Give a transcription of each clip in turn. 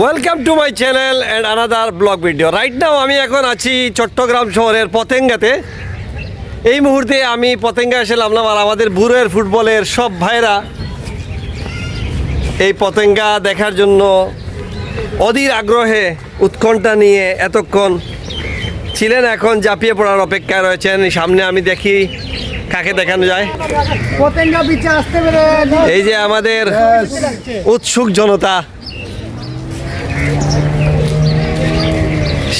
Welcome to my channel and another blog video right now আমি এখন আছি চট্টগ্রাম শহরের পতেঙ্গাতে। এই মুহূর্তে আমি পতেঙ্গা এসে নামলাম আর আমাদের বুড়ের ফুটবলের সব ভাইরা এই পতেঙ্গা দেখার জন্য অধীর আগ্রহে উৎকণ্ঠা নিয়ে এতক্ষণ ছিলেন এখন জাপিয়ে পড়ার অপেক্ষায় রয়েছেন। সামনে আমি দেখি কাকে দেখানো যায়। এই যে আমাদের উৎসুক জনতা।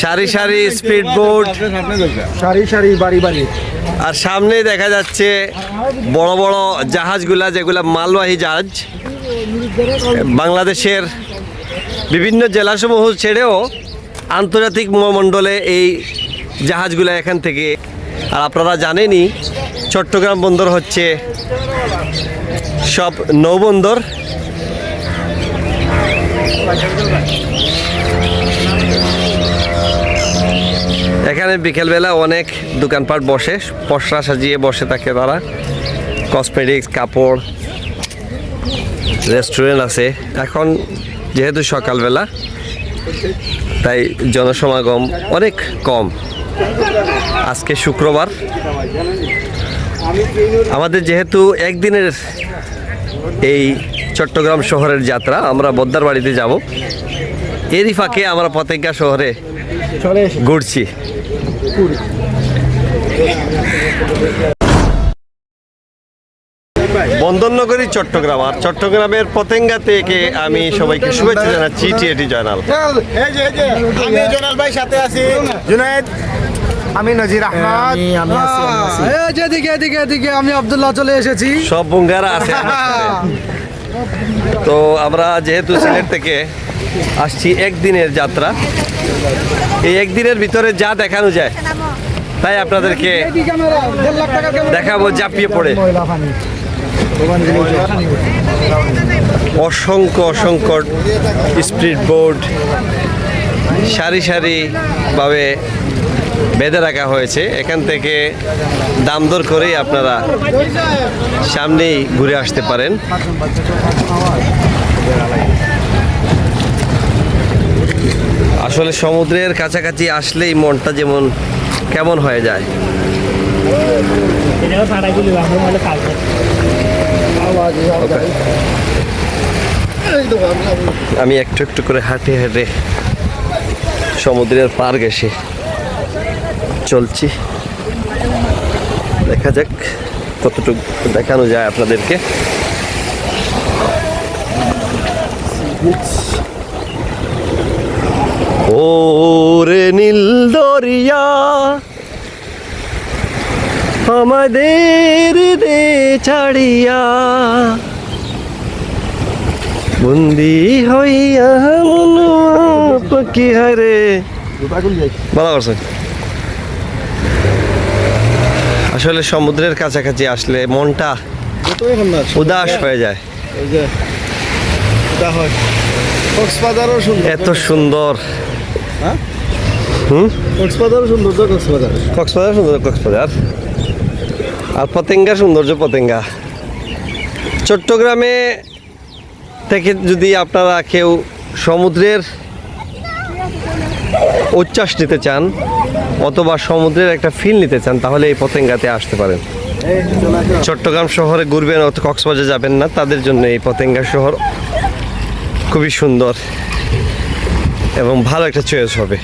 সারি সারি স্পিড বোট সারি সারি বাড়ি বাড়ি। আর সামনে দেখা যাচ্ছে বড় বড় জাহাজগুলা যেগুলা মালবাহী জাহাজ। বাংলাদেশের বিভিন্ন জেলাসমূহ ছেড়েও আন্তর্জাতিক মণ্ডলে এই জাহাজগুলা এখান থেকে। আর আপনারা জানেনই চট্টগ্রাম বন্দর হচ্ছে সব নৌবন্দর। এখানে বিকেলবেলা অনেক দোকানপাট বসে পশরা সাজিয়ে বসে থাকে তারা। কসমেটিক্স কাপড় রেস্টুরেন্ট আছে। এখন যেহেতু সকালবেলা, তাই জনসমাগম অনেক কম। আজকে শুক্রবার। আমাদের যেহেতু একদিনের এই চট্টগ্রাম শহরের যাত্রা, আমরা বদ্দার বাড়িতে যাব। এরই ফাঁকে আমরা পতেঙ্গা শহরে ঘুরছি। বন্দরনগরী চট্টগ্রাম। আর চট্টগ্রামের পতেঙ্গা থেকে আমি সবাইকে শুভেচ্ছা জানাচ্ছি টিএটি জয়নাল আমি জোনাল ভাই সাথে আছি জুনায়েদ আমি নজির আহমদ। আমি আছি এই যে এদিকে এদিকে এদিকে আমি আব্দুল্লাহ চলে এসেছি। সব বঙ্গারা আছে। তো আমরা যেহেতু সিলেট থেকে আসছি একদিনের যাত্রা। এই একদিনের ভিতরে যা দেখানো যায়, তাই আপনাদেরকে দেখাবো জাপিয়ে পড়ে। অসংখ্য অসংখ্য স্পিড বোর্ড সারি সারিভাবে বেঁধে রাখা হয়েছে। এখান থেকে দাম দর করেই আপনারা সামনেই ঘুরে আসতে পারেন। আসলে সমুদ্রের কাছাকাছি আসলেই মনটা যেমন কেমন হয়ে যায়। আমি একটু একটু করে হাঁটে হাঁটে সমুদ্রের পার ঘেসে চলছি। দেখা যাক কতটুকু দেখানো যায় আপনাদেরকে। ও রে নীল দরিয়া আমাদের দে ছাড়িয়া বন্দি হইয়া মন পকি হারে। ভালো করছেন আসলে সমুদ্রের কাছাকাছি আসলে মনটা উদাস হয়ে যায়। এত সুন্দর। এত সুন্দর কক্সবাজারও সুন্দর কক্সবাজার। কক্সবাজার সুন্দর কক্সবাজার। আর পতেঙ্গা সৌন্দর্য পতেঙ্গা। চট্টগ্রামে থেকে যদি আপনারা কেউ সমুদ্রের উচ্ছ্বাস নিতে চান অথবা সমুদ্রের একটা ফিল নিতে চান তাহলে এই পতেঙ্গাতে আসতে পারেন। চট্টগ্রাম শহরে ঘুরবেন অত কক্সবাজার যাবেন না তাদের জন্য এই পতেঙ্গা শহর খুবই সুন্দর। এবং ভালো একটা চয়েস হবে।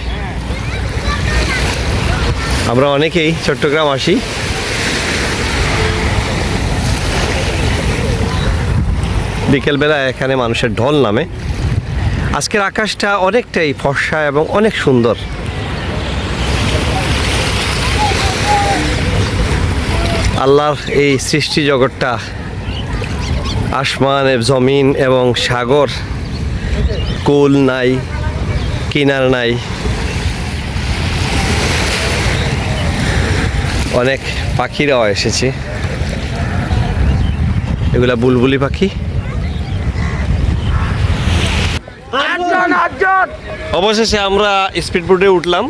আমরা অনেকেই চট্টগ্রাম আসি। বিকেলবেলা এখানে মানুষের ঢল নামে। আজকের আকাশটা অনেকটাই ফর্সা এবং অনেক সুন্দর। আল্লাহর এই সৃষ্টি জগৎটা আসমান, জমিন এবং সাগর, কুল নাই। কিনার নাই। অনেক পাখিরাও এসেছে। এগুলা বুলবুলি পাখি। অবশেষে আমরা স্পিড বোটে উঠলাম।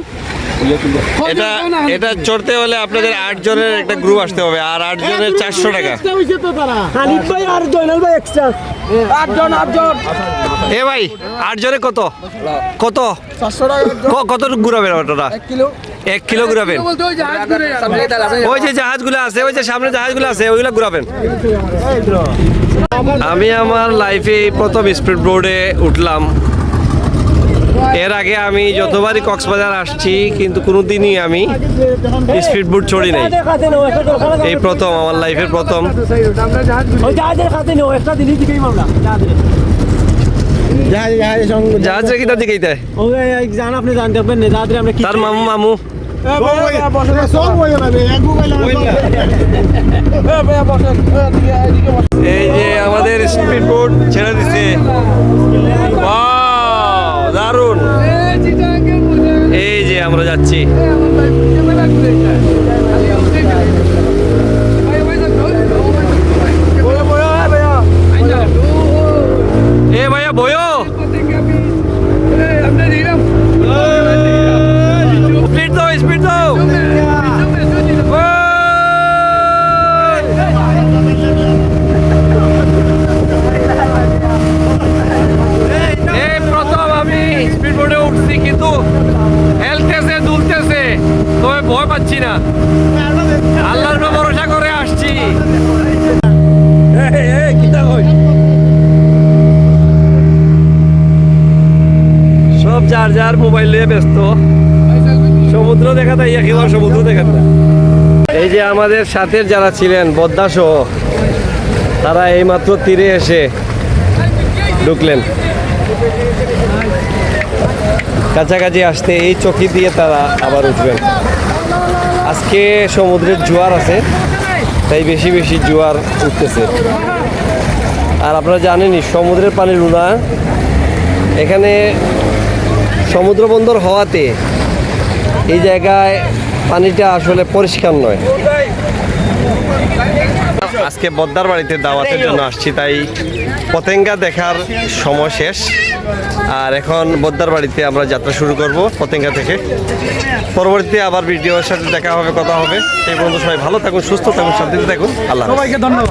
এটা এটা চড়তে হলে আপনাদের আট জনের একটা গ্রুপ আসতে হবে আর আট জনের চারশো টাকা। এ ভাই আট জনে কত? কত কত ঘুরাবেন অটোটা? এক কিলো। ঘুরাবেন। ওই যে জাহাজগুলো আছে ওই যে সামনে জাহাজগুলো আছে ওইগুলো ঘুরাবেন। আমি আমার লাইফে প্রথম স্পিড বোর্ডে উঠলাম। এর আগে আমি যতবারই কক্সবাজার আসছি, কিন্তু কোনোদিনই আমি স্পিড বুট চড়ি নাই। এই প্রথম, আমার লাইফের প্রথম। দিনই মামু মামু। এই যে আমাদের স্পিড বোট ছেড়ে দিচ্ছে দারুণ। এই যে আমরা যাচ্ছি। এ ভাইয়া বয়ো। সব যার যার মোবাইল নিয়ে ব্যস্ত। সমুদ্র দেখা তাই সমুদ্র এই যে আমাদের সাথে যারা ছিলেন বদ্দা সহ তারা এইমাত্র তীরে এসে ঢুকলেন। কাছাকাছি আসতে এই চকি দিয়ে তারা আবার উঠবেন। আজকে সমুদ্রের জোয়ার আছে, তাই বেশি বেশি জোয়ার উঠতেছে। আর আপনারা জানেনই, সমুদ্রের পানি রুনা। এখানে সমুদ্র বন্দর হওয়াতে এই জায়গায় পানিটা আসলে পরিষ্কার নয়। আজকে বদ্দার বাড়িতে দাওয়াতের জন্য আসছি তাই পতেঙ্গা দেখার সময় শেষ। আর এখন বদ্দার বাড়িতে আমরা যাত্রা শুরু করব পতেঙ্গা থেকে। পরবর্তীতে আবার ভিডিওর সাথে দেখা হবে কথা হবে। সেই পর্যন্ত সবাই ভালো থাকুন সুস্থ থাকুন শান্তিতে থাকুন। আল্লাহ সবাইকে ধন্যবাদ।